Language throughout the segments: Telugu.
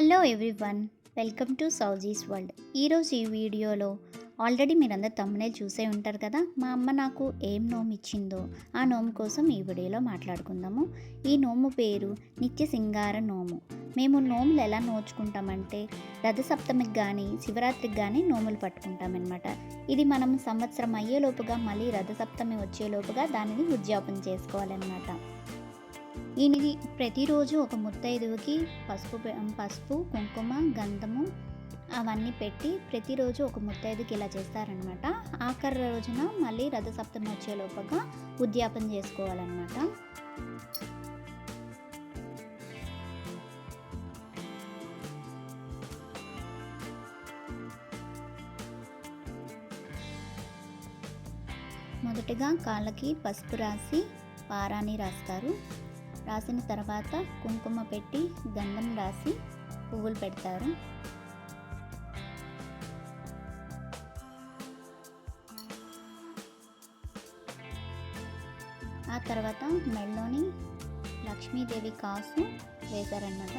Hello everyone welcome to Sowji's world ఈరోజు ఈ వీడియోలో ఆల్రెడీ మీరందరూ తమ్మునే చూసే ఉంటారు కదా? మా అమ్మ నాకు ఏం నోము ఇచ్చిందో ఆ నోము కోసం ఈ వీడియోలో మాట్లాడుకుందాము. ఈ నోము పేరు నిత్య సింగార నోము. మేము నోములు ఎలా నోచుకుంటామంటే రథసప్తమికి కానీ శివరాత్రికి కానీ నోములు పట్టుకుంటామన్నమాట. ఇది మనం సంవత్సరం అయ్యేలోపుగా మళ్ళీ రథసప్తమి వచ్చేలోపుగా దానిని ఉద్యాపన చేసుకోవాలన్నమాట. ఈయనది ప్రతిరోజు ఒక ముత్తైదువుకి పసుపు పసుపు కుంకుమ గంధము అవన్నీ పెట్టి ప్రతిరోజు ఒక ముత్తైదుకి ఇలా చేస్తారనమాట ఆఖరి రోజున మళ్ళీ రథసప్తమి వచ్చేలోపగా ఉద్యాపన చేసుకోవాలన్నమాట. మొదటగా కాళ్ళకి పసుపు రాసి పారాని రాస్తారు. రాసిన తర్వాత కుంకుమ పెట్టి గంధం రాసి పువ్వులు పెడతారు. ఆ తర్వాత మెళ్ళలోని లక్ష్మీదేవి కాసు వేశారన్నమాట.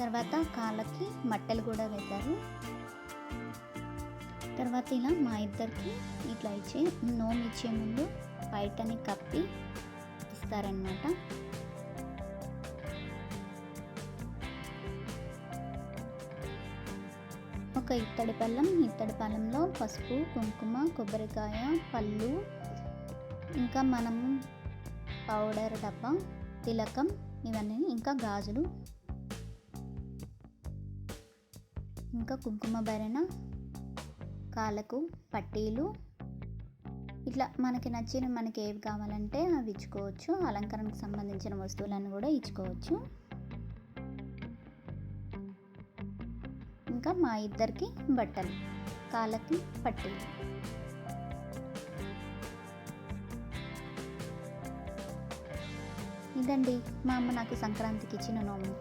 తర్వాత కాళ్ళకి మట్టెలు కూడా వేశారు తర్వాత ఇలా మా ఇద్దరికి ఇట్లా ఇచ్చే నోము ఇచ్చే ముందు బయటని కప్పి ఇస్తారనమాట ఒక ఇత్తడి పళ్ళం ఇత్తడి పళ్ళంలో పసుపు కుంకుమ కొబ్బరికాయ పళ్ళు ఇంకా మనం పౌడర్ డబ్బా తిలకం ఇవన్నీ ఇంకా గాజులు ఇంకా కుంకుమ భరణ కాళ్ళకు పట్టీలు. ఇట్లా మనకి నచ్చిన మనకి ఏవి కావాలంటే అవి ఇచ్చుకోవచ్చు. అలంకరణకు సంబంధించిన వస్తువులను కూడా ఇచ్చుకోవచ్చు. ఇంకా మా ఇద్దరికి బట్టలు కాళ్ళకి పట్టీలు. ఇదండి మా అమ్మ నాకు సంక్రాంతికి ఇచ్చిన నోము.